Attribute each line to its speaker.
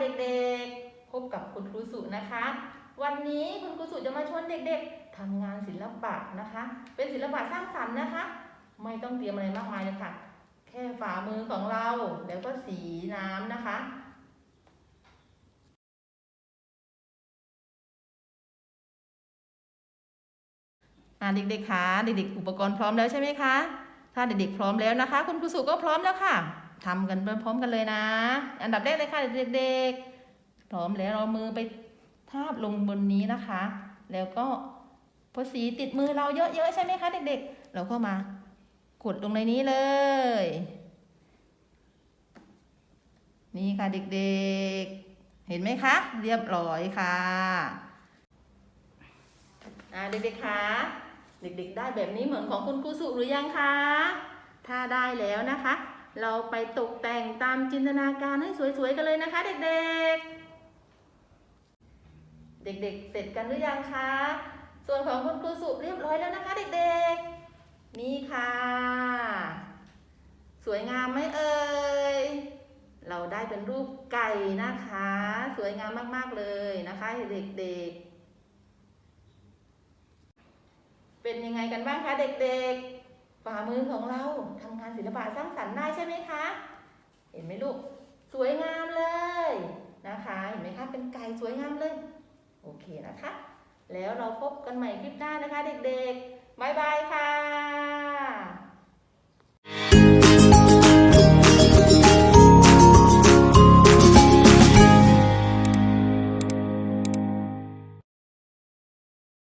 Speaker 1: เด็กๆ พบกับคุณครูสุนะคะ วันนี้คุณครูสุจะมาชวนเด็กๆ ทำงานศิลปะนะคะ เป็นศิลปะสร้างสรรค์นะคะ ไม่ต้องเตรียมอะไรมากมายเลยค่ะ แค่ฝ่ามือของเราแล้วก็สีน้ำนะคะเด็กๆคะเด็กๆ อุปกรณ์พร้อมแล้วใช่ไหมคะ ถ้าเด็กๆพร้อมแล้วนะคะ คุณครูสุก็พร้อมแล้วค่ะ ทำกันพร้อมกันเลยนะ อันดับแรกเลยค่ะเด็กๆพร้อมแล้วเรามือไปทาบลงบนนี้นะคะ แล้วก็พอสีติดมือเราเยอะๆใช่ไหมคะ เด็กๆ เราก็มากดลงในนี้เลย นี่ค่ะเด็กๆ เห็นไหมคะ เรียบร้อยค่ะอ่าเด็กๆคะเด็กๆ ได้แบบนี้เหมือนของคุณครูสุหรือยังคะ ถ้าได้แล้วนะคะ เราไปตกแต่งตามจินตนาการให้สวยๆกันเลยนะคะ เด็กๆ เด็กๆ เสร็จกันหรือยังคะ ส่วนของคุณครูสุเรียบร้อยแล้วนะคะ เด็กๆ นี่ค่ะ สวยงามไหมเอ่ย เราได้เป็นรูปไก่นะคะ สวยงามมากๆเลยนะคะ เด็กๆ เป็นยังไงกันบ้างคะเด็กๆ ฝ่ามือของเราทำงานศิลปะสร้างสรรค์ได้ใช่ไหมคะ เห็นไหมลูก สวยงามเลยนะคะ เห็นไหมคะ เป็นไก่สวยงามเลย โอเคนะคะ แล้วเราพบกันใหม่คลิปหน้านะคะ เด็กๆบ๊ายบายค่ะ